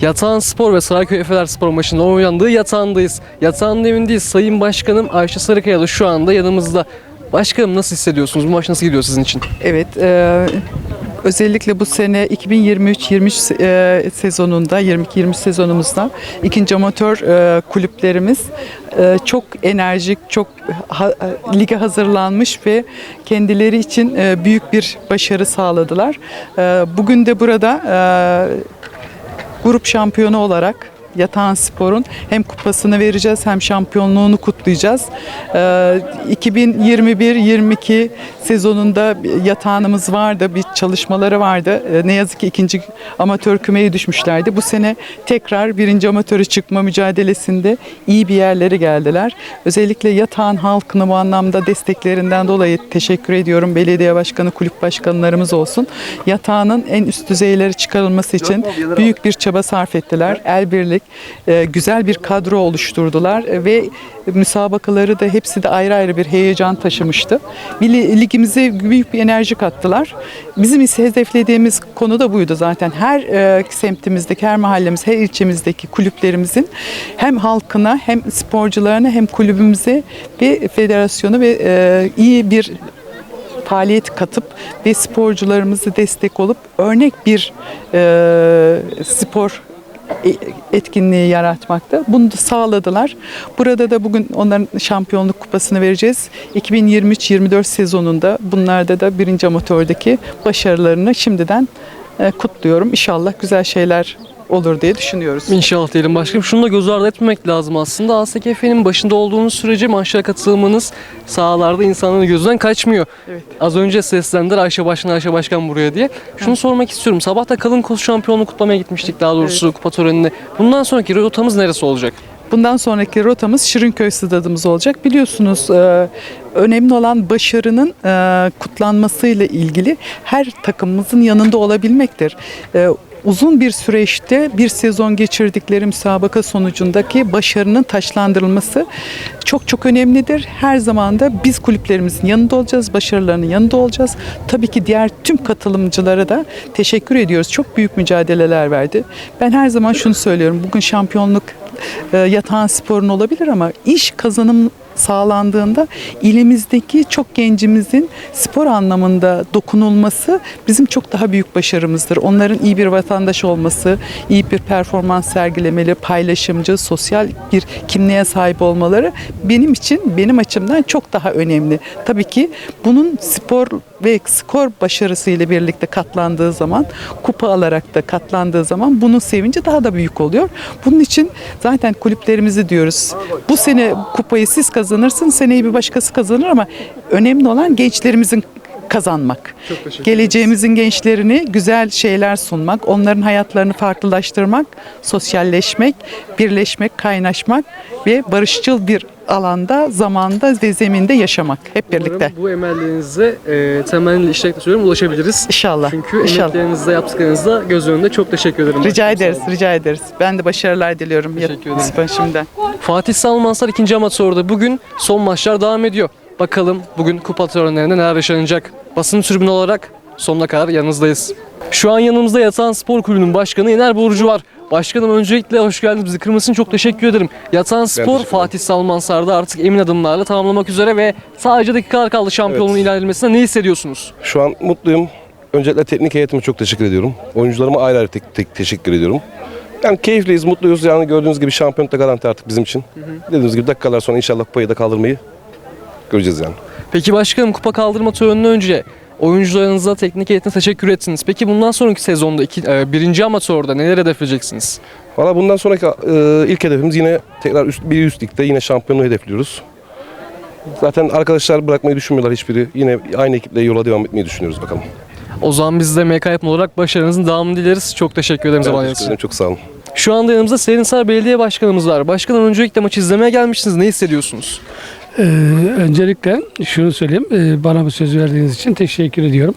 Yatağan Spor ve Sarayköy Efeler Spor maçının oynandığı yatağındayız. Yatağın evindeyiz. Sayın Başkanım Ayşe Sarıkaya da şu anda yanımızda. Başkanım nasıl hissediyorsunuz? Bu maç nasıl gidiyor sizin için? Evet, e, özellikle bu sene 2023-23 e, sezonunda, 22-23 sezonumuzda ikinci amatör e, kulüplerimiz e, çok enerjik, çok ha, lige hazırlanmış ve kendileri için e, büyük bir başarı sağladılar. E, bugün de burada e, grup şampiyonu olarak Yatağan Spor'un hem kupasını vereceğiz hem şampiyonluğunu kutlayacağız. Ee, 2021-22 sezonunda yatağınımız vardı, bir çalışmaları vardı. Ee, ne yazık ki ikinci amatör kümeye düşmüşlerdi. Bu sene tekrar birinci amatöre çıkma mücadelesinde iyi bir yerlere geldiler. Özellikle yatağın halkını bu anlamda desteklerinden dolayı teşekkür ediyorum. Belediye başkanı, kulüp başkanlarımız olsun. Yatağının en üst düzeylere çıkarılması için büyük bir çaba sarf ettiler. El birlik, e, güzel bir kadro oluşturdular e, ve müsabakaları da hepsi de ayrı ayrı bir heyecan taşımıştı. Bir li- ligimize büyük bir enerji kattılar. Bizim ise hedeflediğimiz konu da buydu zaten. Her e, semtimizdeki, her mahallemiz, her ilçemizdeki kulüplerimizin hem halkına hem sporcularına hem kulübümüze ve federasyonu ve e, iyi bir faaliyet katıp ve sporcularımızı destek olup örnek bir e, spor etkinliği yaratmakta. Bunu da sağladılar. Burada da bugün onların şampiyonluk kupasını vereceğiz. 2023-24 sezonunda bunlarda da birinci amatördeki başarılarını şimdiden e, kutluyorum. İnşallah güzel şeyler olur diye düşünüyoruz. İnşallah diyelim başkanım. Şunu da göz ardı etmemek lazım aslında. ASKF'nin başında olduğunuz sürece maçlara katılmanız sahalarda insanların gözünden kaçmıyor. Evet. Az önce seslendiler Ayşe Başkan, Ayşe Başkan buraya diye. Şunu sormak istiyorum. Sabah da kalın kol şampiyonluğu kutlamaya gitmiştik daha doğrusu kupa törenine. Bundan sonraki rotamız neresi olacak? Bundan sonraki rotamız Şirinköy stadımız olacak. Biliyorsunuz e, önemli olan başarının e, kutlanmasıyla ilgili her takımımızın yanında olabilmektir. E, Uzun bir süreçte bir sezon geçirdikleri müsabaka sonucundaki başarının taşlandırılması çok çok önemlidir. Her zaman da biz kulüplerimizin yanında olacağız, başarılarının yanında olacağız. Tabii ki diğer tüm katılımcılara da teşekkür ediyoruz. Çok büyük mücadeleler verdi. Ben her zaman şunu söylüyorum. Bugün şampiyonluk e, yatağın sporun olabilir ama iş kazanım sağlandığında ilimizdeki çok gencimizin spor anlamında dokunulması bizim çok daha büyük başarımızdır. Onların iyi bir vatandaş olması, iyi bir performans sergilemeli, paylaşımcı, sosyal bir kimliğe sahip olmaları benim için, benim açımdan çok daha önemli. Tabii ki bunun spor ve skor başarısıyla birlikte katlandığı zaman, kupa alarak da katlandığı zaman bunun sevinci daha da büyük oluyor. Bunun için zaten kulüplerimizi diyoruz. Bu sene kupayı siz kazanırsın, seneyi bir başkası kazanır ama önemli olan gençlerimizin kazanmak. Geleceğimizin gençlerini güzel şeyler sunmak, onların hayatlarını farklılaştırmak, sosyalleşmek, birleşmek, kaynaşmak ve barışçıl bir alanda, zamanda ve zeminde yaşamak hep birlikte. Umarım bu emellerinize e, temelli işlekle söylüyorum ulaşabiliriz. İnşallah. Çünkü İnşallah. emeklerinizde yaptıklarınızda göz önünde çok teşekkür ederim. Rica ederiz, rica ederiz. Ben de başarılar diliyorum. Teşekkür ederim. Ben şimdiden. Fatih Salmansar ikinci amatörde bugün son maçlar devam ediyor. Bakalım bugün kupa törenlerinde neler yaşanacak. Basın tribünü olarak sonuna kadar yanınızdayız. Şu an yanımızda Yatağan Spor Kulübü'nün başkanı Yener Burcu var. Başkanım öncelikle hoş geldiniz. Bizi kırması için çok teşekkür ederim. Yatağan Spor. Fatih Salmansar'da artık emin adımlarla tamamlamak üzere ve sadece dakikalar kaldı şampiyonluğun Evet. ilan edilmesine. Ne hissediyorsunuz? Şu an mutluyum. öncelikle teknik heyetime çok teşekkür ediyorum. Oyuncularıma ayrı ayrı tek, tek teşekkür ediyorum. Yani keyifliyiz, mutluyuz. Yani gördüğünüz gibi şampiyonluk da garanti artık bizim için. Dediğimiz gibi dakikalar sonra inşallah kupayı da kaldırmayı göreceğiz yani. Peki başkanım kupa kaldırma töreninin önce oyuncularınıza, teknik heyetine teşekkür ettiniz. Peki bundan sonraki sezonda iki, e, birinci amatörde neler hedefleyeceksiniz? Valla bundan sonraki e, ilk hedefimiz yine tekrar üst, bir üst ligde yine şampiyonluğu hedefliyoruz. Zaten arkadaşlar bırakmayı düşünmüyorlar hiçbiri. Yine aynı ekiple yola devam etmeyi düşünüyoruz bakalım. O zaman biz de MK Yapım olarak başarınızın devamını dileriz. Çok teşekkür ederim Ben zaman teşekkür için. Çok sağ olun. Şu anda yanımızda Serinhisar Belediye Başkanımız var. Başkanım öncelikle maçı izlemeye gelmişsiniz. Ne hissediyorsunuz? Ee, öncelikle şunu söyleyeyim. Ee, bana bu söz verdiğiniz için teşekkür ediyorum.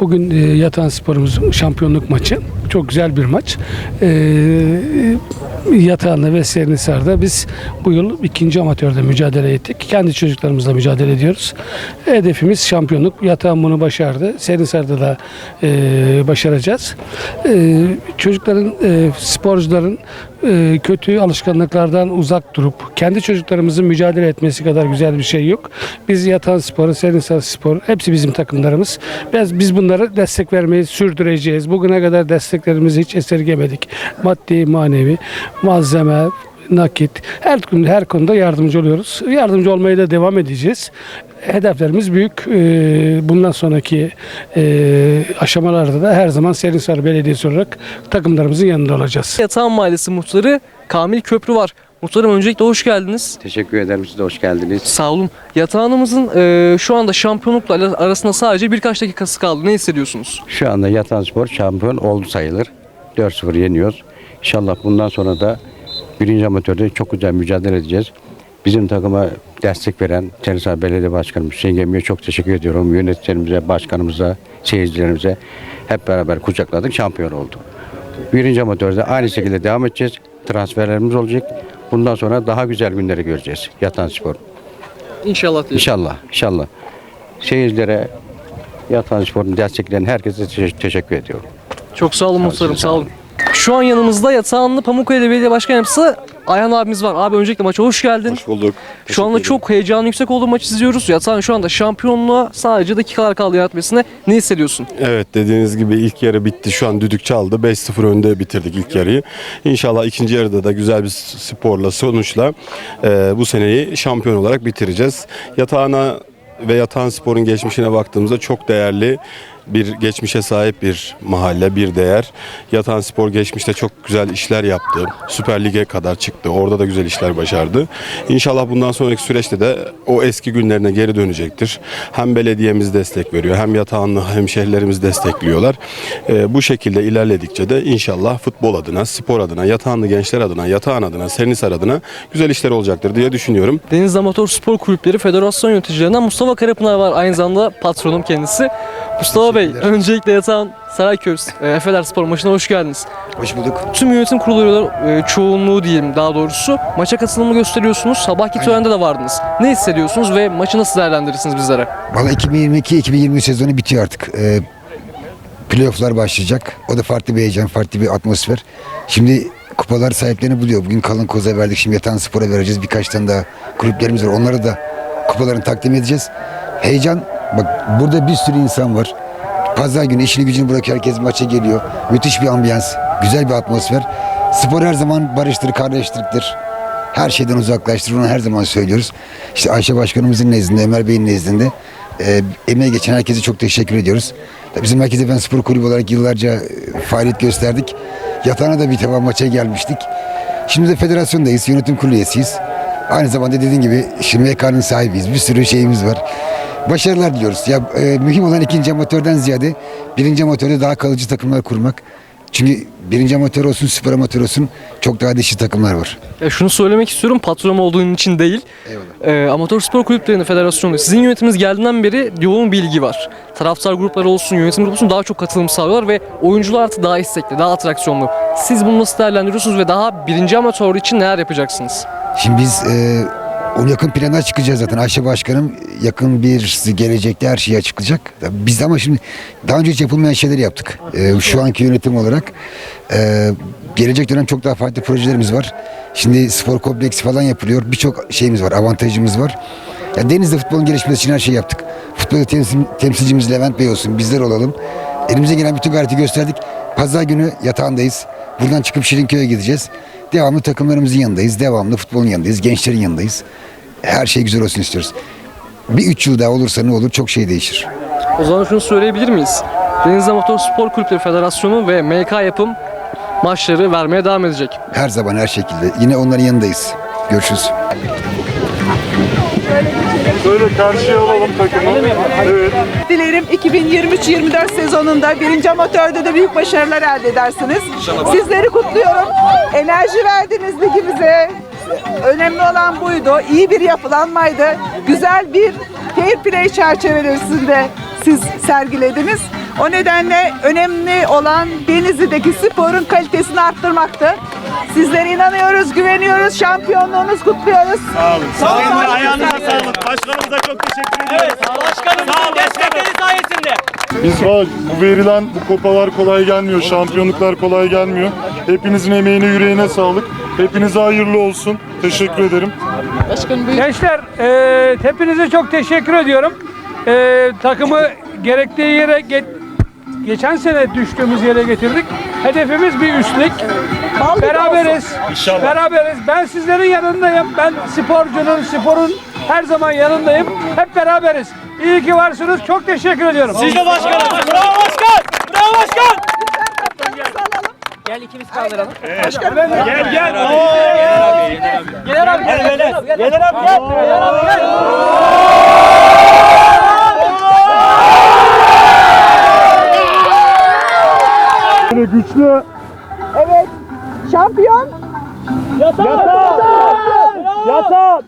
Bugün e, Yatan Spor'umuzun şampiyonluk maçı. Çok güzel bir maç. Ee, Yatağan'da ve Serinhisar'da biz bu yıl ikinci amatörde mücadele ettik. Kendi çocuklarımızla mücadele ediyoruz. Hedefimiz şampiyonluk. Yatağan bunu başardı. Serinhisar'da da e, başaracağız. E, çocukların, e, sporcuların e, kötü alışkanlıklardan uzak durup kendi çocuklarımızın mücadele etmesi kadar güzel bir şey yok. Biz Yatan Sporu, Serinhisar Spor hepsi bizim takımlarımız. Biz, biz bunlara destek vermeyi sürdüreceğiz. Bugüne kadar desteklerimizi hiç esirgemedik. Maddi, manevi, malzeme, nakit her konuda, her konuda yardımcı oluyoruz. Yardımcı olmaya da devam edeceğiz. Hedeflerimiz büyük. Ee, Bundan sonraki e, aşamalarda da her zaman Serinhisar Belediyesi olarak takımlarımızın yanında olacağız. Yatağan Mahallesi Muhtarı Kamil Köprü var. Muhtarım öncelikle hoş geldiniz. Teşekkür ederim. Siz de hoş geldiniz. Sağ olun. Yatağınımızın e, şu anda şampiyonlukla arasında sadece birkaç dakikası kaldı. Ne hissediyorsunuz? Şu anda Yatan Spor şampiyon oldu sayılır. 4-0 yeniyoruz. İnşallah bundan sonra da birinci amatörde çok güzel mücadele edeceğiz. Bizim takıma destek veren Tenisar Belediye Başkanımız Hüseyin Gemi'ye çok teşekkür ediyorum. Yöneticilerimize, başkanımıza, seyircilerimize hep beraber kucakladık. Şampiyon olduk. Birinci amatörde aynı şekilde devam edeceğiz. Transferlerimiz olacak. Bundan sonra daha güzel günleri göreceğiz. Yatan Spor. İnşallah diyelim. İnşallah, inşallah. Seyircilere, Yatan Spor'un destekleyen herkese te- teşekkür ediyorum. Çok sağ olun muhtarım sağ olun. Şu an yanımızda Yatağanlı Pamukkale Belediye Başkan Yardımcısı Ayhan abimiz var. Abi öncelikle maça hoş geldin. Hoş bulduk. Şu anda çok heyecanı yüksek olduğu maç izliyoruz. Yatağan şu anda şampiyonluğa sadece dakikalar kaldı yaratmasına. Ne hissediyorsun? Evet dediğiniz gibi ilk yarı bitti. Şu an düdük çaldı. 5-0 önde bitirdik ilk yarıyı. İnşallah ikinci yarıda da güzel bir sporla sonuçla e, bu seneyi şampiyon olarak bitireceğiz. Yatağına ve Yatağan Spor'un geçmişine baktığımızda çok değerli bir geçmişe sahip bir mahalle, bir değer. Yatağan Spor geçmişte çok güzel işler yaptı. Süper Lig'e kadar çıktı. Orada da güzel işler başardı. İnşallah bundan sonraki süreçte de o eski günlerine geri dönecektir. Hem belediyemiz destek veriyor, hem yatağanlı hemşehrilerimiz destekliyorlar. Ee, bu şekilde ilerledikçe de inşallah futbol adına, spor adına, yatağanlı gençler adına, yatağan adına, Serinhisar adına güzel işler olacaktır diye düşünüyorum. Deniz Amatör Spor Kulüpleri Federasyon yöneticilerinden Mustafa Karapınar var. Aynı zamanda patronum kendisi. Mustafa Bey, öncelikle Yatağan Sarayköy e, Efeler Spor maçına hoş geldiniz. Hoş bulduk. Tüm yönetim kurulu e, çoğunluğu diyeyim daha doğrusu maça katılımı gösteriyorsunuz. Sabahki törende de vardınız. Ne hissediyorsunuz ve maçı nasıl değerlendirirsiniz bizlere? Valla 2022-2023 sezonu bitiyor artık. Ee, playofflar başlayacak. O da farklı bir heyecan, farklı bir atmosfer. Şimdi kupalar sahiplerini buluyor. Bugün Kalın Koz'a verdik. Şimdi Yatan Spor'a vereceğiz. Birkaç tane daha kulüplerimiz var. Onlara da kupalarını takdim edeceğiz. Heyecan. Bak burada bir sürü insan var. Pazar günü işini gücünü bırakıyor. Herkes maça geliyor. Müthiş bir ambiyans. Güzel bir atmosfer. Spor her zaman barıştır, kardeşliktir. Her şeyden uzaklaştırır. Onu her zaman söylüyoruz. İşte Ayşe Başkanımızın nezdinde, Ömer Bey'in nezdinde e, emeği geçen herkese çok teşekkür ediyoruz. Bizim Merkez Efendi Spor Kulübü olarak yıllarca e, faaliyet gösterdik. Yatağına da bir defa maça gelmiştik. Şimdi de federasyondayız, yönetim kurulu üyesiyiz. Aynı zamanda dediğin gibi şimdi MK'nın sahibiyiz. Bir sürü şeyimiz var. Başarılar diliyoruz. Ya e, mühim olan ikinci amatörden ziyade birinci amatörde daha kalıcı takımlar kurmak. Çünkü birinci amatör olsun, süper amatör olsun çok daha dişi takımlar var. Ya şunu söylemek istiyorum patronum olduğun için değil. Ee, Amatör Spor Kulüplerinin Federasyonu sizin yönetiminiz geldiğinden beri yoğun bilgi var. Taraftar grupları olsun, yönetim grubu olsun daha çok katılım sağlıyorlar ve oyuncular artık daha istekli, daha atraksiyonlu. Siz bunu nasıl değerlendiriyorsunuz ve daha birinci amatör için neler yapacaksınız? Şimdi biz e, onun yakın plana çıkacağız zaten. Ayşe Başkanım yakın bir gelecekte her şeyi açıklayacak. Biz de ama şimdi daha önce hiç yapılmayan şeyleri yaptık. E, şu anki yönetim olarak. E, gelecek dönem çok daha farklı projelerimiz var. Şimdi spor kompleksi falan yapılıyor. Birçok şeyimiz var, avantajımız var. Ya Deniz'de futbolun gelişmesi için her şeyi yaptık. Futbolda temsil, temsilcimiz Levent Bey olsun, bizler olalım. Elimize gelen bütün gayreti gösterdik. Pazar günü yatağındayız. Buradan çıkıp Şirinköy'e gideceğiz. Devamlı takımlarımızın yanındayız. Devamlı futbolun yanındayız. Gençlerin yanındayız. Her şey güzel olsun istiyoruz. Bir üç yıl daha olursa ne olur çok şey değişir. O zaman şunu söyleyebilir miyiz? Denizli Motor Spor Kulüpleri Federasyonu ve MK Yapım maçları vermeye devam edecek. Her zaman her şekilde. Yine onların yanındayız. Görüşürüz. Böyle karşıya alalım takımı. Evet. Dilerim 2023-24 sezonunda birinci amatörde de büyük başarılar elde edersiniz. Sizleri kutluyorum. Enerji verdiniz ligimize. Önemli olan buydu. İyi bir yapılanmaydı. Güzel bir fair play çerçevesinde siz sergilediniz. O nedenle önemli olan Denizli'deki sporun kalitesini arttırmaktı. Sizlere inanıyoruz, güveniyoruz. Şampiyonluğunuz kutluyoruz. Sağ olun. Sağ olun. Ayağınıza sağlık. Başkanımıza çok teşekkür ediyoruz. Başkanımızın destekleri sayesinde. Biz var, bu verilen bu kupalar kolay gelmiyor. Şampiyonluklar kolay gelmiyor. Hepinizin emeğine, yüreğine sağlık. Hepinize hayırlı olsun. Teşekkür ederim. Gençler e, hepinize çok teşekkür ediyorum. E, takımı gerektiği yere ge- geçen sene düştüğümüz yere getirdik. Hedefimiz bir üstlük. Beraberiz. İnşallah. Beraberiz. Ben sizlerin yanındayım. Ben sporcunun, sporun her zaman yanındayım. Hep beraberiz. İyi ki varsınız. Çok teşekkür ediyorum. Siz de başkanım. Bravo başkan. Bravo başkan. Gel ikimiz kaldıralım. Gel gel. Yener abi. Yener abi. Gel. Yener abi gel. Yener abi gel. güçlü. Evet. Şampiyon. Yatan. Yatan. Yatan. Yatan.